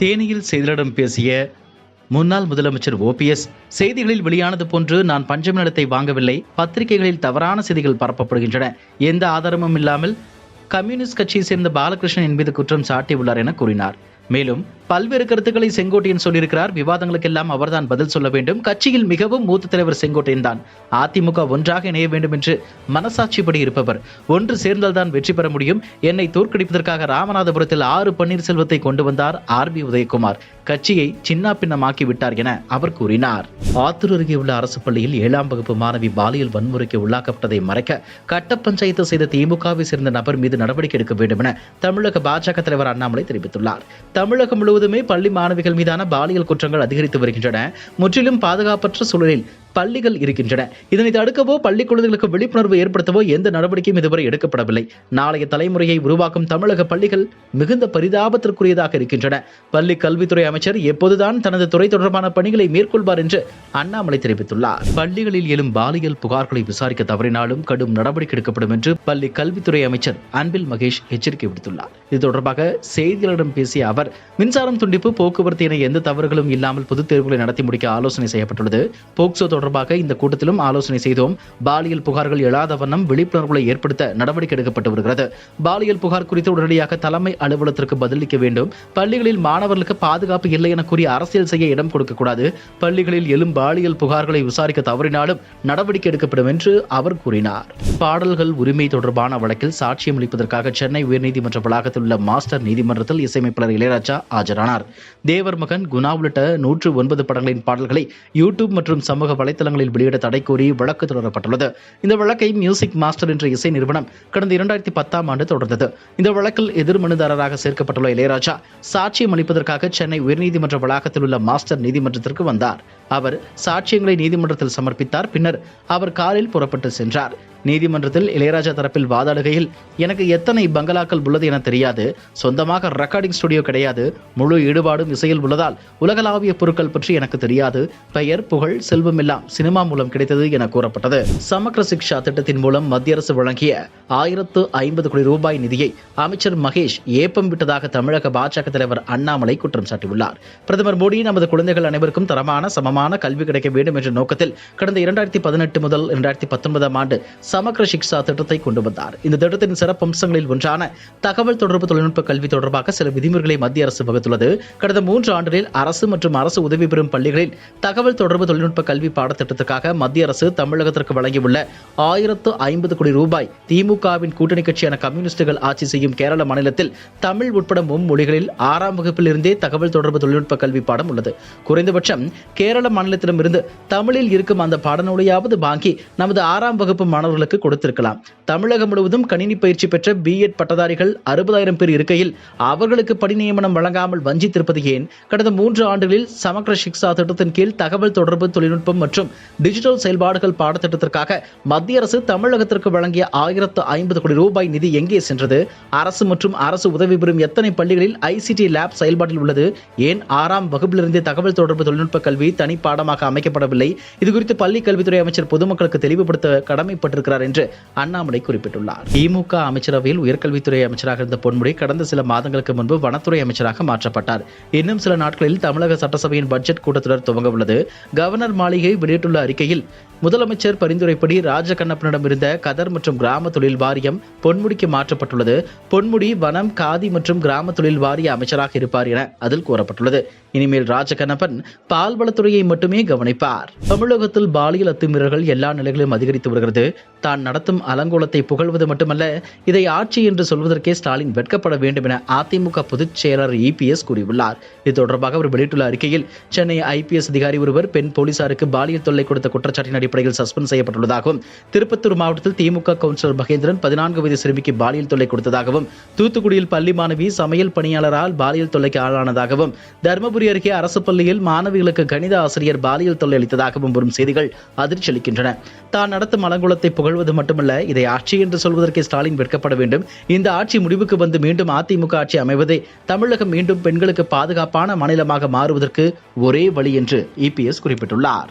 தேனியில் செய்தியாளரிடம் பேசிய முன்னாள் முதலமைச்சர் ஓபிஎஸ் செய்திகளில் வெளியானது போன்று நான் பஞ்சமி நிலத்தை வாங்கவில்லை பத்திரிகைகளில் தவறான செய்திகள் பரப்பப்படுகின்றன. எந்த ஆதாரமும் இல்லாமல் கம்யூனிஸ்ட் கட்சியை சேர்ந்த பாலகிருஷ்ணன் என் மீது குற்றம் சாட்டியுள்ளார் என கூறினார். மேலும் பல்வேறு கருத்துக்களை செங்கோட்டையன் சொல்லியிருக்கிறார். விவாதங்களுக்கெல்லாம் அவர்தான் பதில் சொல்ல வேண்டும். கட்சியில் மிகவும் மூத்த தலைவர் செங்கோட்டையன் தான். அதிமுக ஒன்றாக இணைய வேண்டும் என்று மனசாட்சிப்படி இருப்பவர். ஒன்று சேர்ந்தால்தான் வெற்றி பெற முடியும். என்னை தோற்கடிப்பதற்காக ராமநாதபுரத்தில் ஆறு பன்னீர்செல்வத்தை கொண்டு வந்தார் ஆர் பி உதயகுமார். கட்சியை சின்ன பின்னமாக்கி விட்டார் என அவர் கூறினார். ஆத்தூர் அருகே உள்ள அரசு பள்ளியில் ஏழாம் வகுப்பு மாணவி பாலியல் வன்முறைக்கு உள்ளாக்கப்பட்டதை மறைக்க கட்ட பஞ்சாயத்து செய்த திமுகவை சேர்ந்த நபர் மீது நடவடிக்கை எடுக்க வேண்டும் என தமிழக பாஜக தலைவர் அண்ணாமலை தெரிவித்துள்ளார். தமிழகம் முழுவதுமே பள்ளி மாணவிகள் மீதான பாலியல் குற்றங்கள் அதிகரித்து வருகின்றன. முற்றிலும் பாதுகாப்பற்ற சூழலில் பள்ளிகள் இருக்கின்றன. இதனை தடுக்கவோ பள்ளி குழந்தைகளுக்கு விழிப்புணர்வு ஏற்படுத்தவோ எந்த நடவடிக்கையும் இதுவரை எடுக்கப்படவில்லை. நாளைய தலைமுறையை உருவாக்கும் தமிழக பள்ளிகள் மிகுந்த பரிதாபத்திற்குரியதாக இருக்கின்றன. பள்ளி கல்வித்துறை அமைச்சர் எப்போதுதான் தனது துறை தொடர்பான பணிகளை மேற்கொள்வார் என்று அண்ணாமலை தெரிவித்துள்ளார். பள்ளிகளில் எழும் பாலியல் புகார்களை விசாரிக்க தவறினாலும் கடும் நடவடிக்கை எடுக்கப்படும் என்று பள்ளி கல்வித்துறை அமைச்சர் அன்பில் மகேஷ் எச்சரிக்கை விடுத்துள்ளார். இது தொடர்பாக செய்தியாளரிடம் பேசிய அவர் மின்சாரம் துண்டிப்பு போக்குவரத்து என எந்த தவறுகளும் இல்லாமல் பொதுத் தேர்வுகளை நடத்தி முடிக்க ஆலோசனை செய்யப்பட்டுள்ளது. போக்சோ தொடர்பாக இந்த கூட்டத்திலும் ஆலோசனை செய்தோம். பாலியல் புகார்கள் எழாத வண்ணம் விழிப்புணர்வுகளை ஏற்படுத்த நடவடிக்கை எடுக்கப்பட்டு வருகிறது. பாலியல் புகார் குறித்து உடனடியாக தலைமை அலுவலகத்திற்கு பதிலளிக்க வேண்டும். பள்ளிகளில் மாணவர்களுக்கு பாதுகாப்பு இல்லை என கூறி அரசியல் செய்ய இடம் கொடுக்கக்கூடாது பள்ளிகளில் எழும் பாலியல் புகார்களை விசாரிக்க தவறினாலும் நடவடிக்கை எடுக்கப்படும் என்று அவர் கூறினார். பாடல்கள் உரிமை தொடர்பான வழக்கில் சாட்சியம் அளிப்பதற்காக சென்னை உயர்நீதிமன்ற வளாகத்தில் உள்ள மாஸ்டர் நீதிமன்றத்தில் இசையமைப்பாளர் இளையராஜா ஆஜரானார். தேவர் மகன் குணா உள்ளிட்ட நூற்று ஒன்பது படங்களின் பாடல்களை யூடியூப் மற்றும் சமூக வலைத்தளங்களில் வெளியிட தடை கோரி வழக்கு தொடரப்பட்டுள்ளது. இந்த வழக்கை மியூசிக் மாஸ்டர் என்ற இசை நிறுவனம் கடந்த இரண்டாயிரத்தி பத்தாம் ஆண்டு தொடர்ந்தது. இந்த வழக்கில் எதிர் மனுதாரராக சேர்க்கப்பட்டுள்ள இளையராஜா சாட்சியம் அளிப்பதற்காக சென்னை உயர்நீதிமன்ற வளாகத்தில் உள்ள மாஸ்டர் நீதிமன்றத்திற்கு வந்தார். அவர் சாட்சியங்களை நீதிமன்றத்தில் சமர்ப்பித்தார். பின்னர் அவர் காரில் புறப்பட்டு சென்றார். நீதிமன்றத்தில் இளையராஜா தரப்பில் வாதாடுகையில் எனக்கு எத்தனை பங்களாக்கள் உள்ளது என தெரியாது. சொந்தமாக ரெக்கார்டிங் ஸ்டுடியோ கிடையாது. முழு ஈடுபாடும் இசையில் உள்ளதால் உலகளாவிய பொருட்கள் பற்றி எனக்கு தெரியாது. பெயர் புகழ் செல்வம் எல்லாம் சினிமா மூலம் கிடைத்தது என கூறப்பட்டது. சமக்கர சிக்ஷா திட்டத்தின் மூலம் மத்திய அரசு வழங்கிய ஆயிரத்து ஐம்பது கோடி ரூபாய் நிதியை அமைச்சர் மகேஷ் ஏப்பம் விட்டதாக தமிழக பாஜக தலைவர் அண்ணாமலை குற்றம் சாட்டியுள்ளார். பிரதமர் மோடி நமது குழந்தைகள் அனைவருக்கும் தரமான சமமான கல்வி கிடைக்க வேண்டும் என்ற நோக்கத்தில் கடந்த இரண்டாயிரத்தி பதினெட்டு முதல் இரண்டாயிரத்தி பத்தொன்பதாம் ஆண்டு சமக்ர சிக்ஷா திட்டத்தை கொண்டு வந்தார். இந்த திட்டத்தின் சிறப்பு அம்சங்களில் ஒன்றான தகவல் தொடர்பு தொழில்நுட்ப கல்வி தொடர்பாக சில விதிமுறைகளை மத்திய அரசு வகுத்துள்ளது. கடந்த மூன்று ஆண்டுகளில் அரசு மற்றும் அரசு உதவி பெறும் பள்ளிகளில் தகவல் தொடர்பு தொழில்நுட்ப கல்வி பாடத்திட்டத்துக்காக மத்திய அரசு தமிழகத்திற்கு வழங்கியுள்ள ஆயிரத்து ஐம்பது கோடி ரூபாய் திமுகவின் கூட்டணி கட்சியான கம்யூனிஸ்டுகள் ஆட்சி செய்யும் கேரள மாநிலத்தில் தமிழ் உட்பட மும்மொழிகளில் ஆறாம் வகுப்பில் இருந்தே தகவல் தொடர்பு தொழில்நுட்ப கல்வி பாடம் உள்ளது. குறைந்தபட்சம் கேரள மாநிலத்திடமிருந்து தமிழில் இருக்கும் அந்த பாடநூலையாவது வாங்கி நமது ஆறாம் வகுப்பு மாணவர்களுக்கு கொடுத்திருக்கலாம். தமிழகம் முழுவதும் கணினி பயிற்சி பெற்ற பிஎட் பட்டதாரிகள் அறுபதாயிரம் பேர் இருக்கையில் அவர்களுக்கு பணி நியமனம் வழங்காமல் வஞ்சித்திருப்பது ஏன்? கடந்த மூன்று ஆண்டுகளில் சமக்ர சிக்ஷா திட்டத்தின் கீழ் தகவல் தொடர்பு தொழில்நுட்பம் மற்றும் டிஜிட்டல் செயல்பாடுகள் பாடத்திட்டத்திற்காக மத்திய அரசு தமிழகத்திற்கு வழங்கிய ஆயிரத்து ஐம்பது கோடி ரூபாய் நிதி எங்கே சென்றது? அரசு மற்றும் அரசு உதவி பெறும் எத்தனை பள்ளிகளில் ஐசிடி லேப் செயல்பாட்டில் உள்ளது? ஏன் ஆறாம் வகுப்பிலிருந்தே தகவல் தொடர்பு தொழில்நுட்ப கல்வி தனி பாடமாக அமைக்கப்படவில்லை இதுகுறித்து பள்ளி கல்வித்துறை அமைச்சர் பொதுமக்களுக்கு தெளிவுபடுத்த கடமைப்பட்டிருக்கிறார். என்று அண்ணாமலை குறிப்பிட்டுள்ளார். திமுக அமைச்சரவையில் உயர்கல்வித்துறை அமைச்சராக இருந்த பொன்முடி கடந்த சில மாதங்களுக்கு முன்பு வனத்துறை அமைச்சராக மாற்றப்பட்டார். இன்னும் சில நாட்களில் தமிழக சட்டசபையின் பட்ஜெட் கூட்டத்தொடர் துவங்க உள்ளது. கவர்னர் மாளிகை வெளியிட்டுள்ள அறிக்கையில் முதலமைச்சர் பரிந்துரைப்படி ராஜகண்ணப்பனிடம் இருந்த கதர் மற்றும் கிராம தொழில் வாரியம் பொன்முடிக்கு மாற்றப்பட்டுள்ளது. பொன்முடி வனம் காதி மற்றும் கிராம தொழில் வாரிய அமைச்சராக இருப்பார் என அதில் கூறப்பட்டுள்ளது. இனிமேல் ராஜகண்ணப்பன் பால்வளத்துறையை மட்டுமே கவனிப்பார். தமிழகத்தில் பாலியல் அத்துமீறல்கள் எல்லா நிலைகளிலும் அதிகரித்து வருகிறது. தான் நடத்தும் அலங்கோலத்தை புகழ்வது மட்டுமல்ல இதை ஆட்சி என்று சொல்வதற்கே ஸ்டாலின் வெட்கப்பட வேண்டும் என அதிமுக பொதுச் செயலர் இபிஎஸ் கூறியுள்ளார். இது தொடர்பாக அவர் வெளியிட்டுள்ள அறிக்கையில் சென்னை ஐபிஎஸ் அதிகாரி ஒருவர் பெண் போலீசாருக்கு பாலியல் தொல்லை கொடுத்த குற்றச்சாட்டின் அடிப்படையில் சஸ்பெண்ட் செய்யப்பட்டுள்ளதாகவும் திருப்பத்தூர் மாவட்டத்தில் திமுக கவுன்சிலர் மகேந்திரன் பதினான்கு வயது சிறுமிக்கு பாலியல் தொல்லை கொடுத்ததாகவும் தூத்துக்குடியில் பள்ளி மாணவி சமையல் பணியாளரால் பாலியல் தொல்லைக்கு ஆளானதாகவும் தருமபுரி அருகே அரசு பள்ளியில் மாணவிகளுக்கு கணித ஆசிரியர் பாலியல் தொல்லை அளித்ததாகவும் வரும் செய்திகள் அதிர்ச்சி அளிக்கின்றன. தான் நடத்தும் அலங்குலத்தை புகழ்வது மட்டுமல்ல இதை ஆட்சி என்று சொல்வதற்கு ஸ்டாலின் வெட்கப்பட வேண்டும். இந்த ஆட்சி முடிவுக்கு வந்து மீண்டும் அதிமுக ஆட்சி அமைவதே தமிழகம் மீண்டும் பெண்களுக்கு பாதுகாப்பான மாநிலமாக மாறுவதற்கு ஒரே வழி என்று இபிஎஸ் குறிப்பிட்டுள்ளார்.